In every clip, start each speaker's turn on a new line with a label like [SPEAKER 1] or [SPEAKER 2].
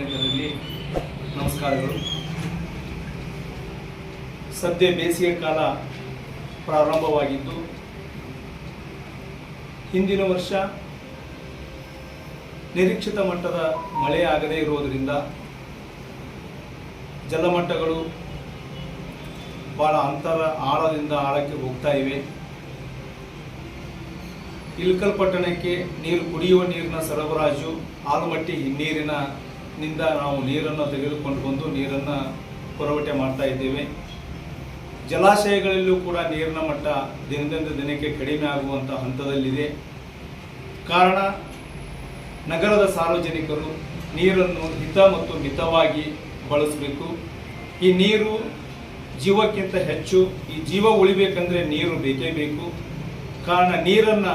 [SPEAKER 1] ಧನ್ಯವಾದಗಳು ಸದ್ಯ ಬೇಸಿಗೆ ಕಾಲ ಪ್ರಾರಂಭವಾಗಿದ್ದು, ಹಿಂದಿನ ವರ್ಷ ನಿರೀಕ್ಷಿತ ಮಟ್ಟದ ಮಳೆ ಆಗದೇ ಇರುವುದರಿಂದ ಜಲಮಟ್ಟಗಳು ಬಹಳ ಅಂತರ ಆಳದಿಂದ ಆಳಕ್ಕೆ ಹೋಗ್ತಾ ಇವೆ. ಇಲ್ಕಲ್ ಪಟ್ಟಣಕ್ಕೆ ನೀರು ಕುಡಿಯುವ ನೀರಿನ ಸರಬರಾಜು, ಆಲಮಟ್ಟಿ ಹಿನ್ನೀರಿನ ನಿಂದ ನಾವು ನೀರನ್ನು ತೆಗೆದುಕೊಂಡು ಬಂದು ನೀರನ್ನು ಪುರವಠೆ ಮಾಡ್ತಾ ಇದ್ದೇವೆ. ಜಲಾಶಯಗಳಲ್ಲೂ ಕೂಡ ನೀರಿನ ಮಟ್ಟ ದಿನದಿಂದ ದಿನಕ್ಕೆ ಕಡಿಮೆ ಆಗುವಂಥ ಹಂತದಲ್ಲಿದೆ. ಕಾರಣ, ನಗರದ ಸಾರ್ವಜನಿಕರು ನೀರನ್ನು ಹಿತ ಮತ್ತು ಮಿತವಾಗಿ ಬಳಸಬೇಕು. ಈ ನೀರು ಜೀವಕ್ಕಿಂತ ಹೆಚ್ಚು, ಈ ಜೀವ ಉಳಿಬೇಕಂದ್ರೆ ನೀರು ಬೇಕೇ ಬೇಕು. ಕಾರಣ, ನೀರನ್ನು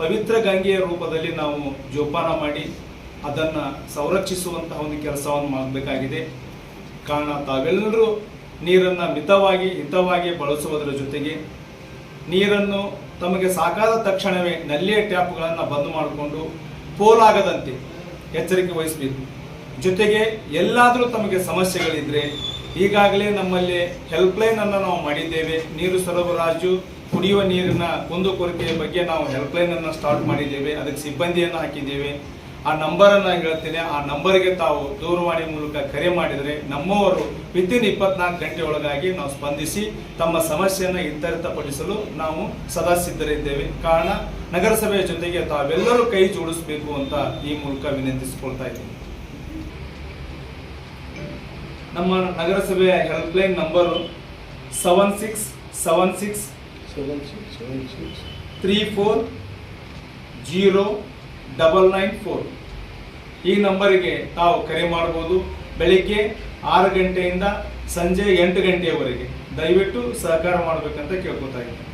[SPEAKER 1] ಪವಿತ್ರ ಗಂಗೆಯ ರೂಪದಲ್ಲಿ ನಾವು ಜೋಪಾನ ಮಾಡಿ ಅದನ್ನು ಸಂರಕ್ಷಿಸುವಂತಹ ಒಂದು ಕೆಲಸವನ್ನು ಮಾಡಬೇಕಾಗಿದೆ. ಕಾರಣ ತಾವೆಲ್ಲರೂ ನೀರನ್ನು ಮಿತವಾಗಿ, ಹಿತವಾಗಿ ಬಳಸುವುದರ ಜೊತೆಗೆ ನೀರನ್ನು ತಮಗೆ ಸಾಕಾದ ತಕ್ಷಣವೇ ನಲ್ಲಿಯ ಟ್ಯಾಪ್ಗಳನ್ನು ಬಂದ್ ಮಾಡಿಕೊಂಡು ಪೋಲಾಗದಂತೆ ಎಚ್ಚರಿಕೆ ವಹಿಸಬೇಕು. ಜೊತೆಗೆ ಎಲ್ಲಾದರೂ ತಮಗೆ ಸಮಸ್ಯೆಗಳಿದ್ರೆ ಈಗಾಗಲೇ ನಮ್ಮಲ್ಲಿ ಹೆಲ್ಪ್ಲೈನನ್ನು ನಾವು ಮಾಡಿದ್ದೇವೆ. ನೀರು ಸರಬರಾಜು, ಕುಡಿಯುವ ನೀರಿನ ಕುಂದುಕೊರತೆಯ ಬಗ್ಗೆ ನಾವು ಹೆಲ್ಪ್ಲೈನನ್ನು ಸ್ಟಾರ್ಟ್ ಮಾಡಿದ್ದೇವೆ. ಅದಕ್ಕೆ ಸಿಬ್ಬಂದಿಯನ್ನು ಹಾಕಿದ್ದೇವೆ. ಆ ನಂಬರನ್ನು ಹೇಳ್ತೇನೆ. ಆ ನಂಬರ್ಗೆ ತಾವು ದೂರವಾಣಿ ಮೂಲಕ ಕರೆ ಮಾಡಿದರೆ ನಮ್ಮವರು ವಿತಿನ್ ಇಪ್ಪತ್ನಾಲ್ಕು ಗಂಟೆ ಒಳಗಾಗಿ ನಾವು ಸ್ಪಂದಿಸಿ ತಮ್ಮ ಸಮಸ್ಯೆಯನ್ನು ಇತ್ಯರ್ಥಪಡಿಸಲು ನಾವು ಸದಾ ಸಿದ್ಧರಿದ್ದೇವೆ. ಕಾರಣ ನಗರಸಭೆಯ ಜೊತೆಗೆ ತಾವೆಲ್ಲರೂ ಕೈ ಜೋಡಿಸಬೇಕು ಅಂತ ಈ ಮೂಲಕ ವಿನಂತಿಸಿಕೊಳ್ತಾ ಇದ್ದೀನಿ. ನಮ್ಮ ನಗರಸಭೆಯ helpline number seven six seven six
[SPEAKER 2] seven six seven six
[SPEAKER 1] three four zero double nine four ಈ ನಂಬರಿಗೆ ತಾವು ಕರೆ ಮಾಡ್ಬೋದು ಬೆಳಿಗ್ಗೆ ಆರು ಗಂಟೆಯಿಂದ ಸಂಜೆ ಎಂಟು ಗಂಟೆಯವರೆಗೆ ದಯವಿಟ್ಟು ಸಹಕಾರ ಮಾಡಬೇಕಂತ ಕೇಳ್ಕೊತಾ ಇದ್ದೀನಿ.